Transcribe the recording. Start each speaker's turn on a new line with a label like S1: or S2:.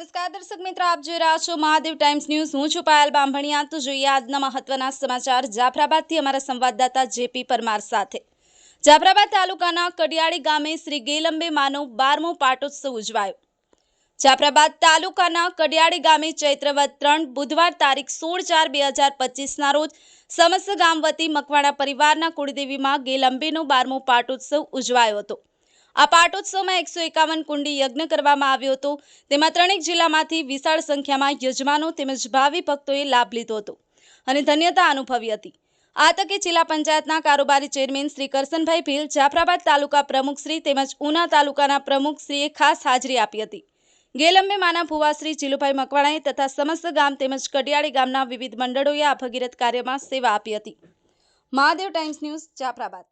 S1: નમસ્કાર દર્શક મિત્રો, આપ જોઈ રહ્યા છો મહાદેવ ટાઈમ્સ ન્યૂઝ. હું છું પાયલ બાંભણિયા તો જોઈએ આજના મહત્વના સમાચાર. જાફરાબાદથી અમારા સંવાદદાતા જેપી પરમાર સાથે. જાફરાબાદ તાલુકાના કડિયાળી ગામે શ્રી ગેલંબે માનો બારમો પાટોત્સવ ઉજવાયો. જાફરાબાદ તાલુકાના કડિયાળી ગામે ચૈત્રવત ત્રણ બુધવાર તારીખ સોળ ચાર બે હજાર પચીસના રોજ સમસ્ત ગામ વતી મકવાણા પરિવારના કુળદેવીમાં ગેલંબેનો બારમો પાટોત્સવ ઉજવાયો હતો. આ પાટોત્સવમાં એકસો એકાવન કુંડી યજ્ઞ કરવામાં આવ્યો હતો. તેમાં ત્રણેક જિલ્લામાંથી વિશાળ સંખ્યામાં યજમાનો તેમજ ભાવિ ભક્તોએ લાભ લીધો હતો અને ધન્યતા અનુભવી હતી. આ તકે જિલ્લા પંચાયતના કારોબારી ચેરમેન શ્રી કરશનભાઈ ભીલ જાફરાબાદ તાલુકા પ્રમુખશ્રી તેમજ ઉના તાલુકાના પ્રમુખશ્રીએ ખાસ હાજરી આપી હતી. ગેલંબે માના ભુવાશ્રી જીલુભાઈ મકવાણાએ તથા સમસ્ત ગામ તેમજ કડિયાળી ગામના વિવિધ મંડળોએ આ ભગીરથ કાર્યમાં સેવા આપી હતી. Mahadev Times News Jafrabad.